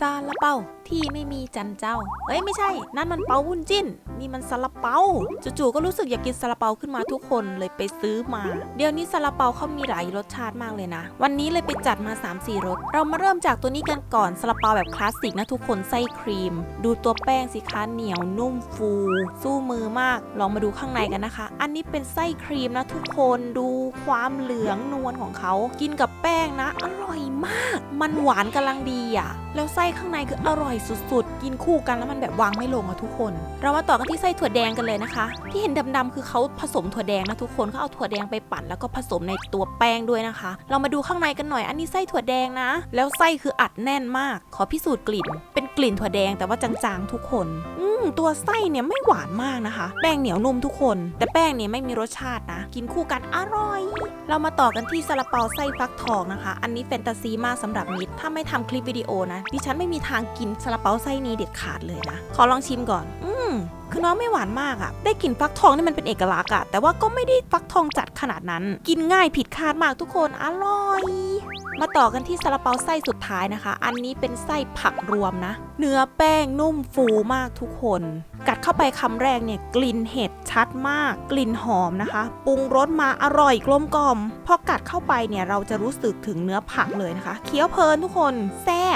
ซาลาเปาที่ไม่มีจันเจ้า เอ้ยไม่ใช่ นั่นมันเปาวุ้นจิ้น นี่มันซาลาเปา จู่ๆก็รู้สึกอยากกินซาลาเปาขึ้นมาทุกคนเลยไปซื้อมา เดี๋ยวนี้ซาลาเปาเขามีหลายรสชาติมากเลยนะ วันนี้เลยไปจัดมา 3-4รส เรามาเริ่มจากตัวนี้กันก่อนซาลาเปาแบบคลาสสิกนะทุกคนไส้ครีม ดูตัวแป้งสิคะเหนียวนุ่มฟู สู้มือมาก ลองมาดูข้างในกันนะคะ อันนี้เป็นไส้ครีมนะทุกคนดูความเหลืองนวลของเขา กินกับแป้งนะ อร่อยมาก มันหวานกำลังดีอะ แล้วไส้ข้างในคืออร่อยสุดๆ กินคู่กันแล้วมันแบบวางไม่ลงอะทุกคน เรามาต่อกันที่ไส้ถั่วแดงกันเลยนะคะ ที่เห็นดำๆคือเขาผสมถั่วแดงนะทุกคนเขาเอาถั่วแดงไปปั่นแล้วก็ผสมในตัวแป้งด้วยนะคะ เรามาดูข้างในกันหน่อย อันนี้ไส้ถั่วแดงนะ แล้วไส้คืออัดแน่นมาก ขอพิสูจน์กลิ่น เป็นกลิ่นถั่วแดงแต่ว่าจางๆทุกคนอื ตัวไส้เนี่ยไม่หวานมากนะคะ แป้งเหนียวนุ่มทุกคน แต่แป้งเนี่ยไม่มีรสชาตินะ กินคู่กันอร่อย เรามาต่อกันที่ซาลาเปาไส้ฟักทองนะคะ อันนี้แฟนตาซีมากสำหรับมิดถ้าไม่ทำคลิปวิดีโอนะดิฉันไม่มีทางกินซาลาเปาไส้นี้เด็ดขาดเลยนะ ขอลองชิมก่อนอื มคือน้องไม่หวานมากอะได้กลิ่นฟักทองนี่มันเป็นเอกลักษณ์อะแต่ว่าก็ไม่ได้ฟักทองจัดขนาดนั้น กินง่ายผิดคาดมากทุกคน อร่อย มาต่อกันที่ซาลาเปาไส้สุดท้ายนะคะ อันนี้เป็นไส้ผักรวมนะ เนื้อแป้งนุ่มฟูมากทุกคน กัดเข้าไปคำแรกเนี่ยกลิ่นเห็ดชัดมาก กลิ่นหอมนะคะ ปรุงรสมาอร่อยกลมกล่อม พอกัดเข้าไปเนี่ยเราจะรู้สึกถึงเนื้อผักเลยนะคะ เคี้ยวเพลินทุกคน แซ่บ